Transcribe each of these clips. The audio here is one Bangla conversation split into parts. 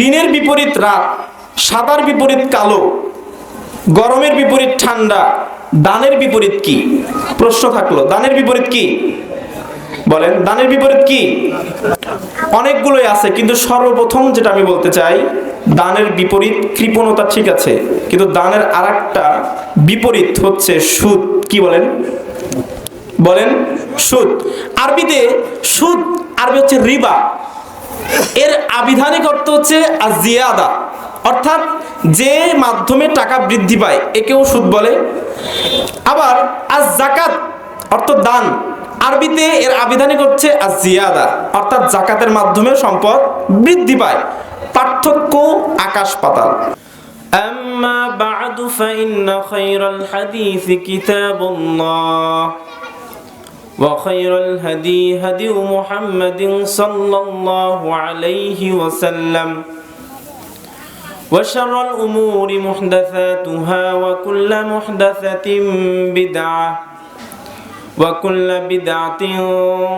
দিনের বিপরীত রাত, সাদার বিপরীত কালো, গরমের বিপরীত ঠান্ডা, দানের বিপরীত কি? প্রশ্ন থাকল, দানের বিপরীত কি? বলেন, দানের বিপরীত কি? অনেকগুলোই আছে, কিন্তু সর্বপ্রথম যেটা আমি বলতে চাই, দানের বিপরীত কৃপণতা ঠিক আছে, কিন্তু দানের আরেকটা বিপরীত হচ্ছে সুদ, কি বলেন? বলেন, সুদ। আরবিতে সুদ, আরবি হচ্ছে রিবা। এর আবিধানিক অর্থ হচ্ছে আজিয়াদা অর্থাৎ যে মাধ্যমে টাকা বৃদ্ধি পায় একেও সুদ বলে আবার আজ জাকাত অর্থ দান আরবিতে এর আবিধানিক হচ্ছে আজিয়াদা অর্থাৎ জাকাতের মাধ্যমে সম্পদ বৃদ্ধি পায় পার্থক্য আকাশ পাতাল أما بعد فإن خير الحديث كتاب الله وخير الهدي هدي محمد صلى الله عليه وسلم. وشر الأمور محدثاتها وكل محدثة بدعة وكل بدعة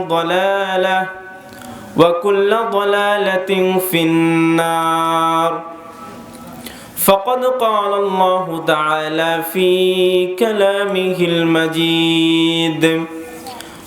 ضلالة وكل ضلالة في النار. فقد قال الله تعالى في كلامه المجيد.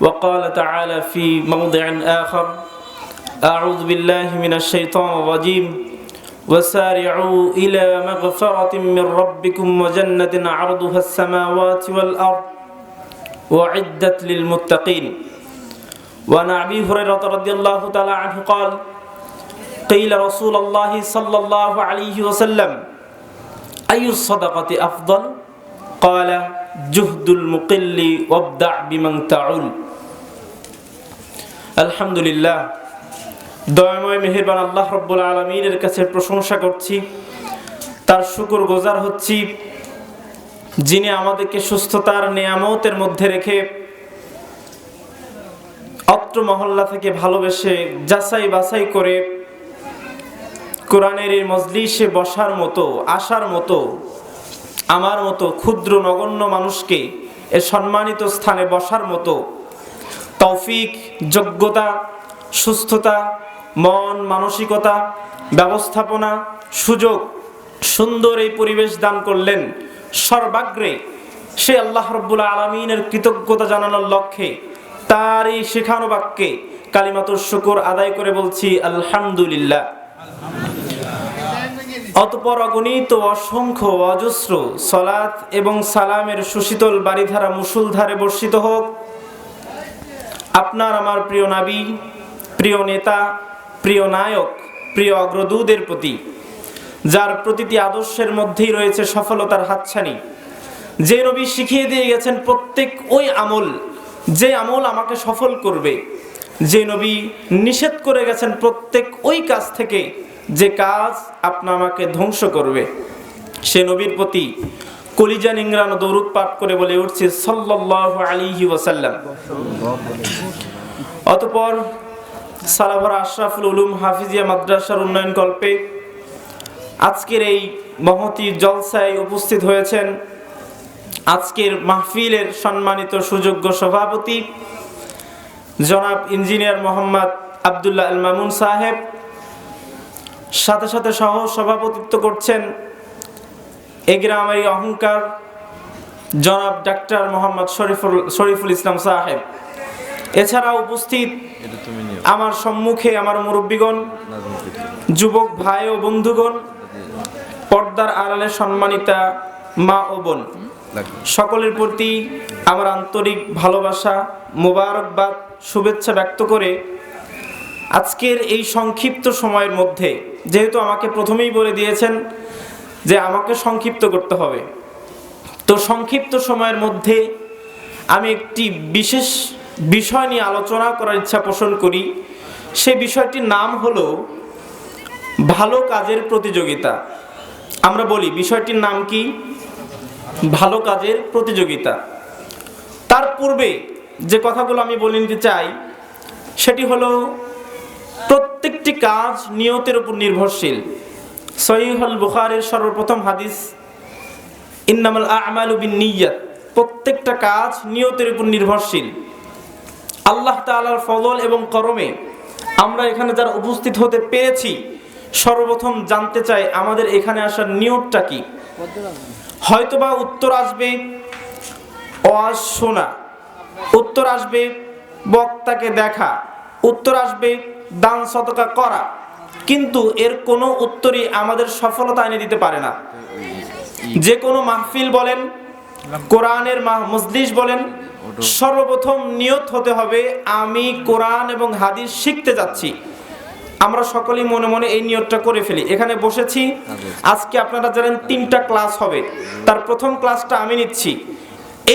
وقال تعالى في موضع آخر أعوذ بالله من الشيطان الرجيم. وسارعوا إلى مغفرة من ربكم وجنة عرضها السماوات والأرض وعدت للمتقين. وعن أبي هريرة رضي الله تعالى عنه قال قيل رسول الله صلى الله عليه وسلم أي الصدقة أفضل؟ قال جهد المقل وابدع بمن تعول. আলহামদুলিল্লাহ। দয়াময় মেহেরবান আল্লাহ রব্বুল আলমিনের কাছে প্রশংসা করছি। তার শুকুর গোজার হচ্ছি যিনি আমাদেরকে সুস্থতার নিয়ামতের মধ্যে রেখে অত্র মহল্লা থেকে ভালোবেসে যাচাই বাছাই করে কোরআনের এই মজলিসে বসার মতো, আসার মতো, আমার মতো ক্ষুদ্র নগণ্য মানুষকে এ সম্মানিত স্থানে বসার মতো তৌফিক, যোগ্যতা, সুস্থতা, মন মানসিকতা, ব্যবস্থাপনা, সুযোগ, সুন্দর এই পরিবেশ দান করলেন। সর্বাগ্রে সে আল্লাহ রব্বুল আলমিনের কৃতজ্ঞতা জানানোর লক্ষ্যে তার এই শেখানো বাক্যে কালিমাতুর শুকুর আদায় করে বলছি, আলহামদুলিল্লাহ। অতপর অগণিত অসংখ্য অজস্র সলাৎ এবং সালামের সুশীতল বাড়িধারা মুসুলধারে বর্ষিত হোক আপনার আমার প্রিয় নাবী, প্রিয় নেতা, প্রিয় নায়ক, প্রিয় অগ্রদূতের প্রতি, যার প্রতিটি আদর্শের মধ্যেই রয়েছে সফলতার হাতছানি। যে নবী শিখিয়ে দিয়ে গেছেন প্রত্যেক ওই আমল, যে আমল আমাকে সফল করবে, যে নবী নিষেধ করে গেছেন প্রত্যেক ওই কাজ থেকে, যে কাজ আপনা আমাকে ধ্বংস করবে। সে নবীর প্রতি কলিজা নিংরানো দৌরুদ পাঠ করে বলে উঠছে, সাল্লাল্লাহু আলাইহি ওয়াসাল্লাম। অতপর সালাভার আশরাফুল উলুম হাফিজিয়া মাদ্রাসার উন্নয়ন কল্পে আজকের এই মহতি জলসায় উপস্থিত হয়েছেন আজকের মাহফিলের সম্মানিত সুযোগ্য সভাপতি জনাব ইঞ্জিনিয়ার মোহাম্মদ আবদুল্লাহ আল মামুন সাহেব। সাথে সাথে সহ সভাপতিত্ব করছেন এ গ্রামের অহংকার জনাব ডাক্তার মোহাম্মদ শরীফুল শরীফুল ইসলাম সাহেব। এছাড়া উপস্থিত আমার সম্মুখে আমার মুরব্বীগণ যুবক ভাই ও বন্ধুগণ পর্দার আড়ালে সম্মানিতা মা ও বোন। সকলের প্রতি আমার আন্তরিক ভালোবাসা মোবারকবাদ শুভেচ্ছা ব্যক্ত করে আজকের এই সংক্ষিপ্ত সময়ের মধ্যে যেহেতু আমাকে প্রথমেই বলে দিয়েছেন যে আমাকে সংক্ষিপ্ত করতে হবে। তো সংক্ষিপ্ত সময়ের মধ্যে আমি একটি বিশেষ বিষয় নিয়ে আলোচনা করার ইচ্ছা পোষণ করি। সে বিষয়টির নাম হলো ভালো কাজের প্রতিযোগিতা। আমরা বলি, বিষয়টির নাম কি? ভালো কাজের প্রতিযোগিতা। তার পূর্বে যে কথাগুলো আমি বলে নিতে চাই, সেটি হলো প্রত্যেকটি কাজ নিয়তের উপর নির্ভরশীল। সহিহুল বুখারের সর্বপ্রথম হাদিস, ইন্নামাল আমালু বিন নিয়াত প্রত্যেকটা কাজ নিয়তের উপর নির্ভরশীল। আল্লাহ তাআলার ফজল এবং করমে আমরা এখানে যারা উপস্থিত হতে পেরেছি, সর্বপ্রথম জানতে চাই আমাদের এখানে আসার নিয়তটা কি? হয়তোবা উত্তর আসবে, ওয়াজ শোনা। উত্তর আসবে, বক্তাকে দেখা। উত্তর আসবে, দান সতকা করা। কিন্তু এর কোনো উত্তরই আমাদের সফলতা এনে দিতে পারে না। যে কোনো মাহফিল বলেন, কোরআনের মজলিস বলেন, সর্বপ্রথম নিয়ত হতে হবে, আমি কোরআন এবং হাদিস শিখতে যাচ্ছি। আমরা সকলেই মনে মনে এই নিয়তটা করে ফেলি। এখানে বসেছি। আজকে আপনারা জানেন তিনটা ক্লাস হবে। তার প্রথম ক্লাসটা আমি নিচ্ছি।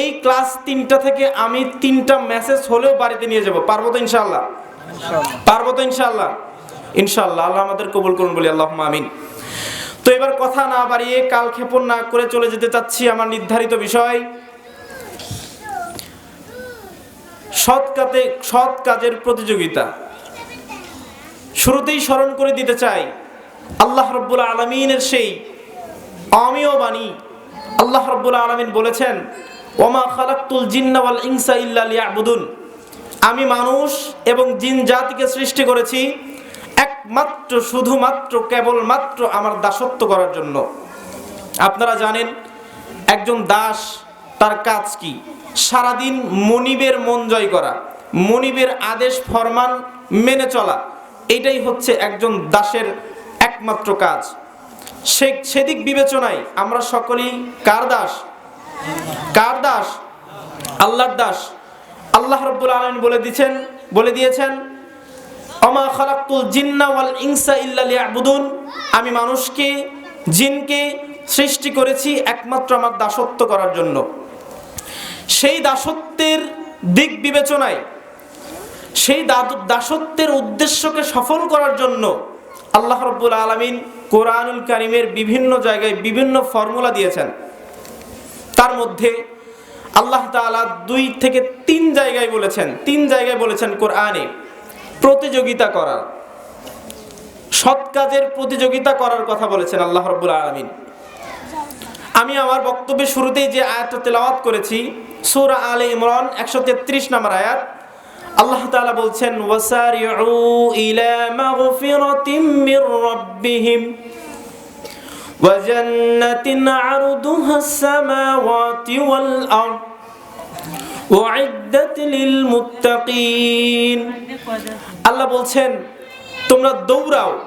এই ক্লাস তিনটা থেকে আমি তিনটা মেসেজ হলেও বাড়িতে নিয়ে যাব। পারব তো ইনশাল্লাহ পারব তো ইনশাল্লাহ ইনশাল্লাহ আল্লাহ আমাদের কবুল করুন বলি আল্লাহ আমিন। তো এবার কথা না বাড়িয়ে কাল ক্ষেপণ না করে চলে যেতে চাচ্ছি আমার নির্ধারিত বিষয়। সৎ কাজে সৎ কাজের প্রতিযোগিতা। শুরুতেই স্মরণ করে দিতে চাই, আল্লাহ রব্বুল আলমিনের সেই অমীয় বাণী। আল্লাহ রব্বুল আলমিন বলেছেন, ওমা খালাক্তুল জিন্না ওয়াল ইনসা ইল্লা লিয়াবুদুন। আমি মানুষ এবং জিন জাতিকে সৃষ্টি করেছি একমাত্র, শুধুমাত্র, কেবলমাত্র আমার দাসত্ব করার জন্য। আপনারা জানেন, একজন দাস তার কাজ কি? সারাদিন মনিবের মন জয় করা, মনিবের আদেশ, ফরমান মেনে চলা, এটাই হচ্ছে একজন দাসের একমাত্র কাজ। সে সেদিক বিবেচনায় আমরা সকলেই কার দাস? কার দাস? আল্লাহর দাস। আল্লাহ রব্বুল আলমিন বলে দিয়েছেন বলে দিয়েছেন অমা খালাক্তুল জিন্না ওয়াল ইনসা ইল্লা লিয়াবুদুন। আমি মানুষকে, জিনকে সৃষ্টি করেছি একমাত্র আমার দাসত্ব করার জন্য। সেই দাসত্বের দিক বিবেচনায়, সেই দাসত্বের উদ্দেশ্যকে সফল করার জন্য আল্লাহ রব্বুল আলমিন কোরআনুল কারিমের বিভিন্ন জায়গায় বিভিন্ন ফর্মুলা দিয়েছেন। তার মধ্যে আল্লাহ তাআলা দুই থেকে তিন জায়গায় বলেছেন, তিন জায়গায় বলেছেন কোরআনে। প্রতিযোগিতা করার। সৎ কাজের প্রতিযোগিতা করার কথা বলেছেন আল্লাহ রব্বুল আলমিন। আমি আমার বক্তব্যের শুরুতেই যে আয়াতটা তেলাওয়াত করেছি, সুরা আলে ইমরান একশো তেত্রিশ নম্বর আয়াত, আল্লাহ তাআলা বলছেন, ওয়াসারিউ আল্লাহ বলছেন, তোমরা দৌড়াও,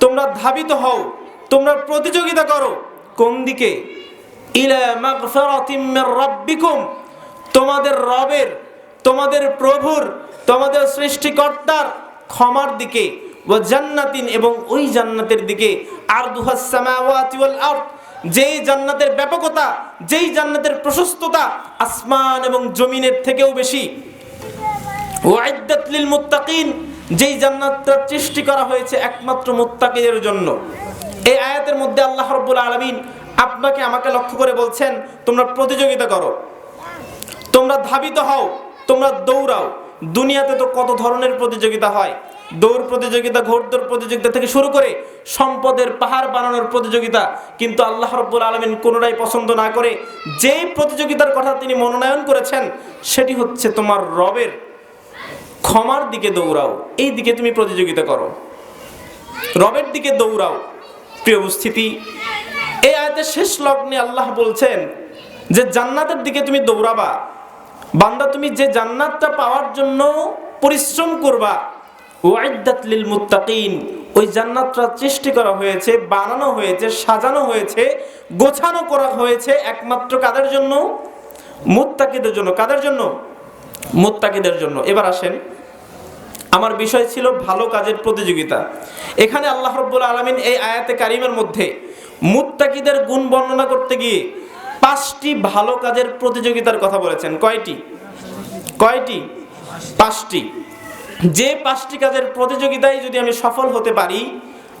তোমরা ধাবিত হও, তোমরা প্রতিযোগিতা করো। কোন দিকে? তোমাদের রবের, তোমাদের প্রভুর, তোমাদের সৃষ্টিকর্তার ক্ষমার দিকে ও জান্নাতিন এবং ওই জান্নাতের দিকে আর যেই জান্নাতের ব্যাপকতা, যেই জান্নাতের প্রশস্ততা আসমান এবং জমিনের থেকেও বেশি। ওয়াইদ্দাত লিল মুত্তাকিন। যেই জান্নাতটা সৃষ্টি করা হয়েছে একমাত্র মুত্তাকিদের জন্য। এই আয়াতের মধ্যে আল্লাহ রাব্বুল আলামিন আপনাকে আমাকে লক্ষ্য করে বলছেন, তোমরা প্রতিযোগিতা করো। তোমরা ধাবিত হও। তোমরা দৌড়াও। দুনিয়াতে তো কত ধরনের প্রতিযোগিতা হয়। দৌড় প্রতিযোগিতা ঘোড়দৌড় প্রতিযোগিতা থেকে শুরু করে সম্পদের পাহাড় বানানোর প্রতিযোগিতা কিন্তু আল্লাহ রব্বুল আলমিন কোনোটাই পছন্দ না করে। যেই প্রতিযোগিতার কথা তিনি মনোনয়ন করেছেন, সেটি হচ্ছে তোমার রবের ক্ষমার দিকে দৌড়াও। এই দিকে তুমি প্রতিযোগিতা করো। রবের দিকে দৌড়াও। প্রিয় উপস্থিতি, এই আয়াতের শেষ লগ্নে আল্লাহ বলছেন যে জান্নাতের দিকে তুমি দৌড়াবা। বান্দা, তুমি যে জান্নাতটা পাওয়ার জন্য পরিশ্রম করবা ওয়াইদাত লিল মুত্তাকিন, ওই জান্নাতটা সৃষ্টি করা হয়েছে, বানানো হয়েছে, সাজানো হয়েছে, গোছানো করা হয়েছে একমাত্র কাদের জন্য? মুত্তাকিদের জন্য। কাদের জন্য? মুত্তাকিদের জন্য। এবার আসেন। আমার বিষয় ছিল ভালো কাজের প্রতিযোগিতা। এখানে আল্লাহ রব্বুল আলমিন এই আয়াতে কারিমের মধ্যে মুত্তাকিদের গুণ বর্ণনা করতে গিয়ে পাঁচটি ভালো কাজের প্রতিযোগিতার কথা বলেছেন। কয়টি? কয়টি? পাঁচটি। যে পাঁচটি কাজের প্রতিযোগিতায় যদি আমি সফল হতে পারি,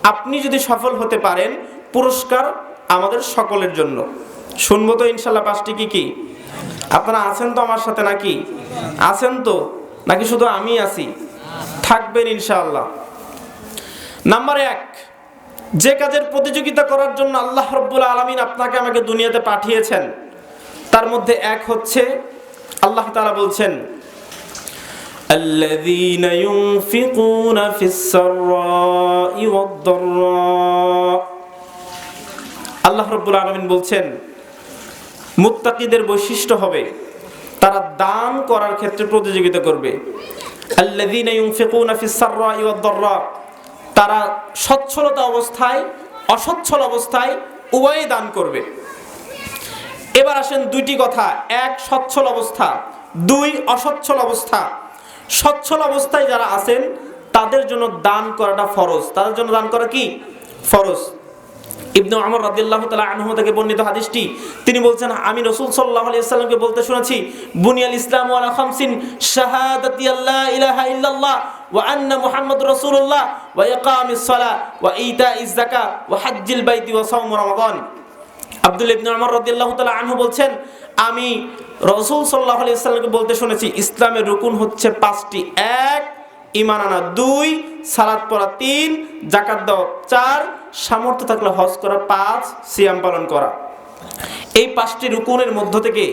আপনি যদি সফল হতে পারেন, পুরস্কার আমাদের সকলের জন্য। শুনব তো ইনশাল্লাহ পাঁচটি কি কি? আপনারা আছেন তো আমার সাথে নাকি? আছেন তো? নাকি শুধু আমি আছি? থাকবেন ইনশাআল্লাহ নাম্বার এক যে কাজের প্রতিযোগিতা করার জন্য আল্লাহ রব্বুল আলমিন আপনাকে আমাকে দুনিয়াতে পাঠিয়েছেন তার মধ্যে এক হচ্ছে আল্লাহ তাআলা বলছেন الذين ينفقون في السراء والضراء আল্লাহ রব্বুল আলমিন বলছেন মুত্তাকিদের বৈশিষ্ট্য হবে তারা দান করার ক্ষেত্রে প্রতিযোগিতা করবে তারা সচ্ছলতা অবস্থায়, অসচ্ছল অবস্থায় উভয়ই দান করবে। এবার আসেন দুইটি কথা। এক, সচ্ছল অবস্থা। দুই, অসচ্ছল অবস্থা। সচ্ছল অবস্থায় যারা আছেন, তাদের জন্য দান করাটা ফরজ। তাদের জন্য দান করা কি? ফরজ। ইবনু আমর রাদিয়াল্লাহু তাআলা আনহু থেকে বর্ণিত হাদিসটি। তিনি বলছেন, আমি রাসূল সাল্লাল্লাহু আলাইহি সাল্লামকে বলতে শুনেছি, বুনিয়াল ইসলাম ওয়ালা খামসিন শাহাদাতি আল্লা ইলাহা ইল্লাল্লাহ ওয়া আন্না মুহাম্মাদুর রাসূলুল্লাহ ওয়া ইকামিস সালাহ ওয়া ইতাইজ যাকাত ওয়া হজ্জিল বাইতি ওয়া সাওম রমাদান। আব্দুল ইবনে ওমর রাদিয়াল্লাহু তাআলা আনহু বলছেন, আমি রাসূল সাল্লাল্লাহু আলাইহি সাল্লামকে বলতে শুনেছি, ইসলামের রুকুন হচ্ছে পাঁচটি। এক, ঈমান আনা। দুই, সালাত পড়া। তিন জাকাত দেওয়া চার সামর্থ্য থাকলে হজ করা, পাঁচ সিয়াম পালন করা। এই পাঁচটি রুকুনের মধ্য থেকে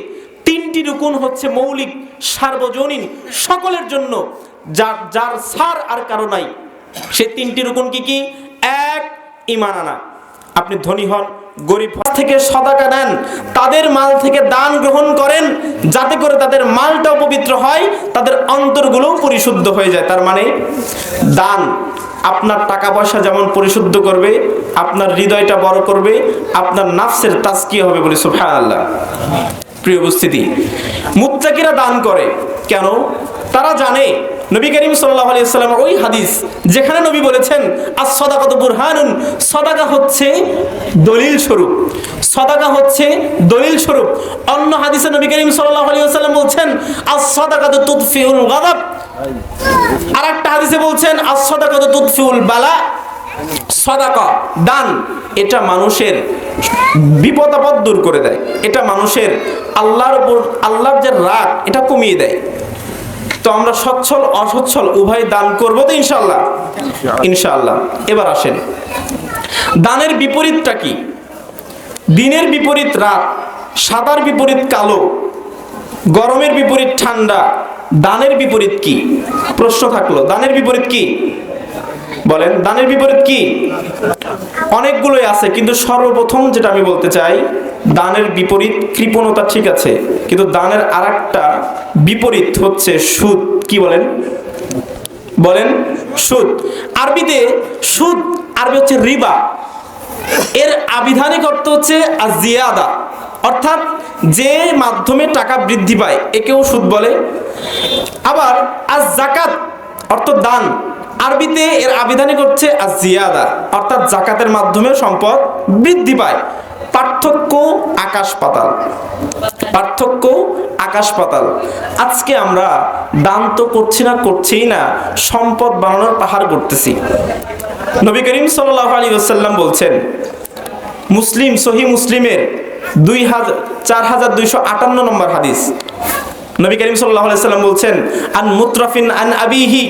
তিনটি রুকুন হচ্ছে মৌলিক, সার্বজনীন, সকলের জন্য, যার যার সার আর কারও নাই। সে তিনটি রুকুন কি কি? এক ইমান আনা। আপনি ধনী হন গরিব থেকে সদাকা দেন, তাদের মাল থেকে দান গ্রহণ করেন, যাতে করে তাদের মালটাও পবিত্র হয়, তাদের অন্তরগুলোও পরিশুদ্ধ হয়ে যায়। তার মানে দান, আপনার টাকা পয়সা যেমন পরিশুদ্ধ করবে, আপনার হৃদয়টা বড় করবে, আপনার নাফসের তাস্কিয়া হবে বলে সুবহানাল্লাহ। প্রিয় উপস্থিতি, মুত্তাকিরা দান করে। কেন? তারা জানে, নবী করিম আলাইহি ওই হাদিস যেখানে নবী বলেছেন আস সাদাকাতু বুরহানুন সদাকা হচ্ছে দলিল স্বরূপ। সদাকা হচ্ছে দলিল স্বরূপ। অন্য হাদিসে নবী করিম সাল্লাম বলছেন আস সাদাকাতু তুদফিউল গাদাব আরেকটা হাদিসে বলছেন আস সাদাকাতু তুদফিউল বালা সদাকা, দান, এটা মানুষের বিপদ আপদ দূর করে দেয়। এটা মানুষের আল্লাহর উপর, আল্লাহর যে রাগ, এটা কমিয়ে দেয়। তো আমরা সচ্ছল অসচ্ছল উভয় দান করব তো ইনশাল্লাহ ইনশাল্লাহ এবার আসেন। দানের বিপরীতটা কি? দিনের বিপরীত রাত সাদার বিপরীত কালো গরমের বিপরীত ঠান্ডা দানের বিপরীত কি? প্রশ্ন থাকল দানের বিপরীত কি? বলেন, দানের বিপরীত কি? অনেকগুলোই আছে, কিন্তু সর্বপ্রথম যেটা আমি বলতে চাই, দানের বিপরীত কৃপণতা ঠিক আছে, কিন্তু দানের আরেকটা বিপরীত হচ্ছে সুদ। কি বলেন? বলেন, সুদ। আরবিতে সুদ, আরবি হচ্ছে রিবা। এর আবিধানিক অর্থ হচ্ছে আজিয়াদা অর্থাৎ যে মাধ্যমে টাকা বৃদ্ধি পায়, একেও সুদ বলে। আবার আজ জাকাত অর্থ দান। আরবিতে এর আবিধানিক হচ্ছে আজিয়াদা অর্থাৎ জাকাতের মাধ্যমে সম্পদ বৃদ্ধি পায় পার্থক্য আকাশ পাতাল পার্থক্য আকাশ পাতাল আজকে আমরা দান তো করছি না করছিই না সম্পদ বানানোর পাহাড় করতেছি নবী করিম সাল্লাহ আলী ওসাল্লাম বলছেন মুসলিম সহি মুসলিমের দুই হাজার চার হাজার দুইশো আটান্ন নম্বর হাদিস নবী করিম সাল্লাহ সাল্লাম বলছেন আন মুত্রাফিন আন আবিহি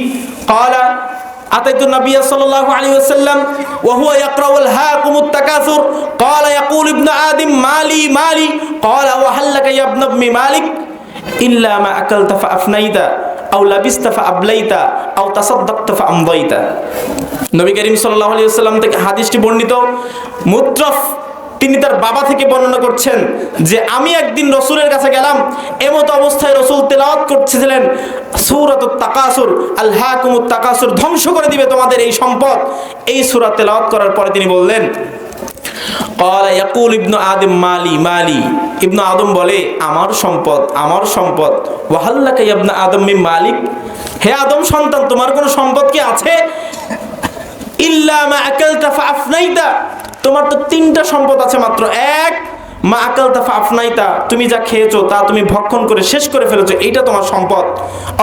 قال আতাইতু নবী সাল্লাল্লাহু আলাইহি ওয়াসাল্লাম, ওয়া হুয়া ইয়াকরাউল হাকুমুত তাকাসুর ক্বালা ইয়াকুল ইবনু আদম, মালি মালি ক্বালা ওয়া হাল্লাকা ইয়া ইবনু উম্মি মালিক ইল্লা মা আকালতা ফা আফনাইতা আও লাবিসতা ফা আবলাইতা আও তাসাদদাকতা ফা আমদাইতা নবী করিম সাল্লাল্লাহু আলাইহি ওয়াসাল্লাম থেকে হাদিসটি বর্ণিত মুত্রাফ তিনি তার বাবা থেকে বর্ণনা করছেন যে আমি একদিন রসুলের কাছে গেলাম এমত অবস্থায় রসুল তেলাওয়াত করতেছিলেন সূরাত তাকাসুর আল্লাহ কুমুত তাকাসুর ধ্বংস করে দিবে তোমাদের এই সম্পদ এই সূরা তেলাওয়াত করার পরে তিনি বললেন قال يقول ابن আদম মালি মালি ইবনু আদম বলে আমার সম্পদ আমার সম্পদ ওয়াহাল্লাকা ইয়া ইবনু আদম মিন মালিক হে আদম সন্তান তোমার কোনো সম্পদ কি আছে ইল্লা মা আকালতা ফাআফনাইতা তোমার তো তিনটা সম্পদ আছে মাত্র। এক, মা আকালতা ফাআফনাইতা, তুমি যা খেয়েছো তা তুমি ভক্ষণ করে শেষ করে ফেলেছো, এইটা তোমার সম্পদ।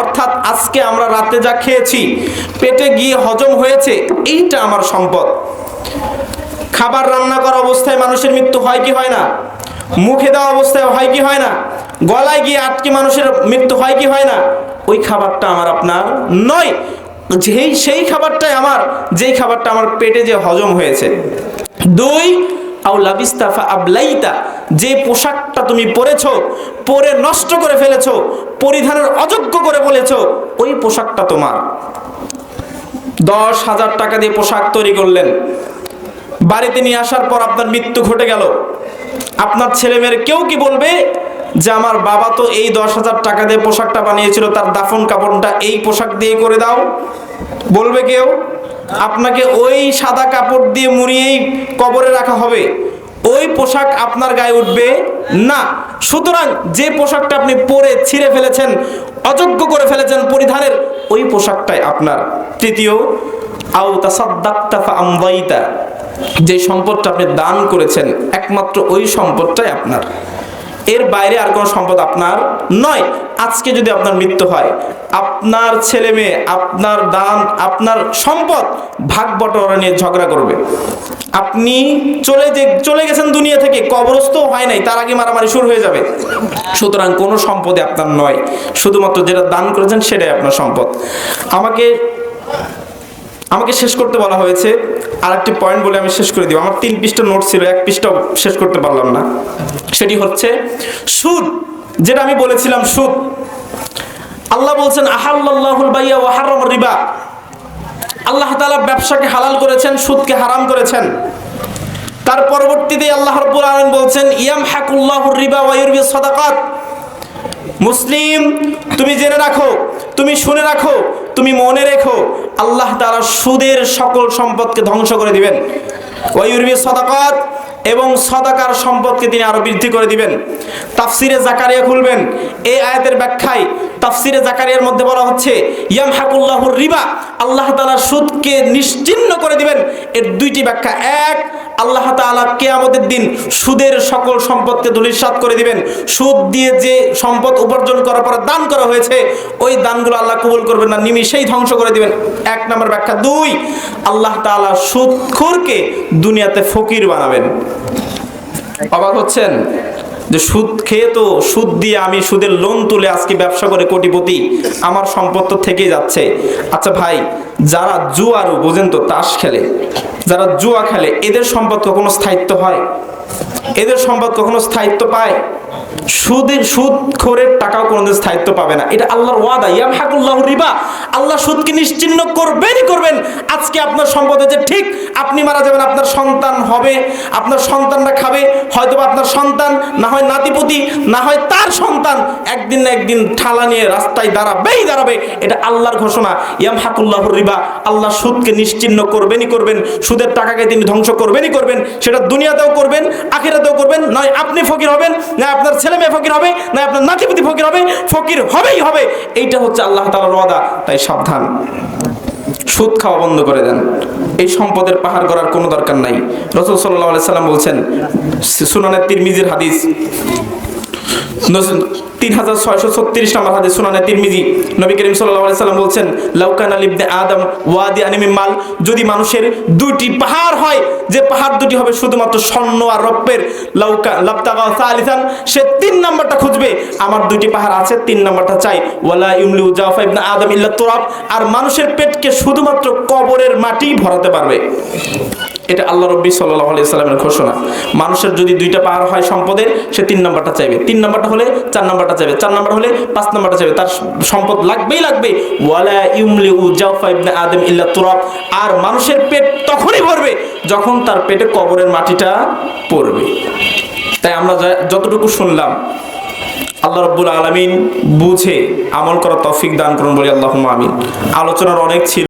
অর্থাৎ আজকে আমরা রাতে যা খেয়েছি, পেটে গিয়ে হজম হয়েছে, এইটা আমার সম্পদ। খাবার রান্না করা অবস্থায় মানুষের মৃত্যু হয় কি হয় না? মুখে দেওয়া অবস্থায় হয় কি হয় না? গলায় গিয়ে আটকে মানুষের মৃত্যু হয় কি হয় না? ওই খাবারটা আমার আপনার নয়। যেই, সেই খাবারটাই আমার, যেই খাবারটা আমার পেটে যে হজম হয়েছে। দুই আবলাইতা, যে পোশাকটা তুমি পরেছ, পরে নষ্ট করে ফেলেছ, পরিধানের অযোগ্য করে বলেছ, ওই পোশাকটা তোমার। দশ হাজার টাকা দিয়ে পোশাক তৈরি করলেন। বাড়িতে নিয়ে আসার পর আপনার মৃত্যু ঘটে গেল। আপনার ছেলে মেয়ের কেউ কি বলবে? যে আমার বাবা তো এই দশ হাজার টাকা দিয়ে পোশাকটা বানিয়েছিল, তার দাফন কাপড়টা এই পোশাক দিয়ে করে দাও। বলবে কেউ? আপনাকে ওই সাদা কাপড় দিয়ে মুড়িয়েই কবরে রাখা হবে। ওই পোশাক আপনার গায়ে উঠবে না। সুতরাং যে পোশাকটা আপনি পরে ছিঁড়ে ফেলেছেন, অযোগ্য করে ফেলেছেন পরিধানের, ওই পোশাকটাই আপনার। তৃতীয় ফাআমদাইতা। যে সম্পদটা আপনি দান করেছেন, একমাত্র ওই সম্পদটাই আপনার। এর বাইরে আর কোনো সম্পদ আপনার নয়। আজকে যদি আপনার মৃত্যু হয়, আপনার ছেলে মেয়ে, আপনার দান, আপনার সম্পদ ভাগ বটরা নিয়ে ঝগড়া করবে। আপনি চলে যে, চলে গেছেন দুনিয়া থেকে কবরস্থ হয় নাই, তার আগে মারামারি শুরু হয়ে যাবে। সুতরাং কোনো সম্পদে আপনার নয়। শুধুমাত্র যেটা দান করেছেন সেটাই আপনার সম্পদ। আমাকে আমাকে শেষ করতে বলা হয়েছে। আর একটি পয়েন্ট বলে আমি শেষ করে দিব। আমার তিন পৃষ্ঠা নোট ছিল, এক পৃষ্ঠা শেষ করতে পারলাম না। সেটি হচ্ছে, সুদ, যেটা আমি বলেছিলাম সুদ। আল্লাহ বলছেন আহাল্লাহুল বাইয়া ওয়া হারাম রিবা। আল্লাহ তাআলা ব্যবসাকে হালাল করেছেন, সুদকে হারাম করেছেন। তার পরবর্তীতে আল্লাহ রাব্বুল আলামিন বলছেন ইয়াম হাকুল্লাহুর রিবা ওয়া ইউরবি সাদাকাত। মুসলিম, তুমি জেনে রাখো, তুমি শুনে রাখো, তুমি মনে রেখো, আল্লাহ তারা সুদের সকল সম্পদকে ধ্বংস করে দিবেন। সদাকাত এবং সদাকার সম্পদকে তিনি আরও বৃদ্ধি করে দিবেন। তাফসিরে জাকারিয়া খুলবেন। এই আয়াতের ব্যাখ্যায় তাফসিরে জাকারিয়ার মধ্যে বলা হচ্ছে ইয়াম হাকুল্লাহুর রিবা আল্লাহ তাআলা সুদকে নিশ্চিহ্ন করে দিবেন। এর দুইটি ব্যাখ্যা। এক, আল্লাহ তাআলা কেয়ামতের দিন সুদের সকল সম্পদকে ধূলিসাৎ করে দিবেন। সুদ দিয়ে যে সম্পদ উপার্জন করার পরে দান করা হয়েছে, ওই দানগুলো আল্লাহ কবুল করবেন না, নিমিষেই ধ্বংস করে দিবেন। এক নম্বর ব্যাখ্যা। দুই, আল্লাহ তাআলা সুদখোরকে দুনিয়াতে ফকির বানাবেন। অবাক হচ্ছেন? যে সুদ খেয়ে তো সুদ দিয়ে আমি সুদের লোন তুলে আজকে ব্যবসা করে কোটিপতি, আমার সম্পদ তো থেকেই যাচ্ছে। আচ্ছা ভাই, যারা জুয়ারু বোঝেন তো, তাস খেলে। যারা জুয়া খেলে, এদের সম্পদ কখনো স্থায়িত্ব হয়? এদের সম্পদ কখনো স্থায়িত্ব পায়? সুদের সুদ খোরের টাকাও কোনোদিন স্থায়িত্ব পাবে না। এটা আল্লাহর ওয়াদা। ইয়াম হাকুল্লাহ রিবা। আল্লাহ সুদকে নিশ্চিন্ন করবেনই করবেন। আজকে আপনার সম্পদে যে ঠিক, আপনি মারা যাবেন, আপনার সন্তান হবে, আপনার সন্তানরা খাবে হয়তো আপনার সন্তান, না হয় নাতিপতি, না হয় তার সন্তান, একদিন না একদিন ঠালা নিয়ে রাস্তায় দাঁড়াবেই দাঁড়াবে। এটা আল্লাহর ঘোষণা। ইয়াম হাকুল্লাহ রিবা। আল্লাহ সুদকে নিশ্চিন্ন করবেনই করবেন। সুদের টাকাকে তিনি ধ্বংস করবেনই করবেন। সেটা দুনিয়াতেও করবেন, আখিরাতেও করবেন। নয়, আপনি ফকির হবেন, না আপনার ছেলে মেয়ে ফকির হবে, না আপনার নাতিপতি ফকির হবে, ফকির হবেই হবে, এইটা হচ্ছে আল্লাহ তালার ওয়াদা, তাই সাবধান। সুদ খাওয়া বন্ধ করে দেন। এই সম্পদের পাহাড় করার কোনো দরকার নাই। রসুল সাল্লাহ সাল্লাম বলছেন সুনানের তিরমিজির হাদিস তিন হাজার ছয়শো ছত্রিশ নম্বর হাদিস সুনানে তিরমিজি। নবী করিম আলাইহি সাল্লাম বলছেন লাউকান আলিবনে আদম ওয়াদি আনিমি মাল। যদি মানুষের দুইটি পাহাড় হয়, যে পাহাড় দুটি হবে শুধুমাত্র স্বর্ণ আর রৌপ্যের লাউকা লাবতাগা সালিসান, সে তিন নাম্বারটা খুঁজবে। আমার দুইটি পাহাড় আছে, তিন নাম্বারটা চাই। ওয়ালা ইমলি উজাফা ইবনে আদম ইল্লা তুরাব, আর মানুষের পেটকে শুধুমাত্র কবরের মাটি ভরাতে পারবে। এটা আল্লাহ রব্বী সাল্লাহ আলি সাল্লামের ঘোষণা। মানুষের যদি দুইটা পাহাড় হয় সম্পদের, সে তিন নাম্বারটা চাইবে। তিন নাম্বারটা হলে চার নাম্বারটা চাইবে। চার নাম্বার হলে পাঁচ নাম্বারটা চাইবে। তার সম্পদ লাগবেই লাগবে। ওয়ালা ইউমলি উজাফা আদম ইল্লা তুরাব। আর মানুষের পেট তখনই ভরবে যখন তার পেটে কবরের মাটিটা পড়বে। তাই আমরা যতটুকু শুনলাম, আল্লাহ রব্বুল আলমিন বুঝে আমল করা তফিক দান করুন বলি আল্লাহ আমিন। আলোচনার অনেক ছিল।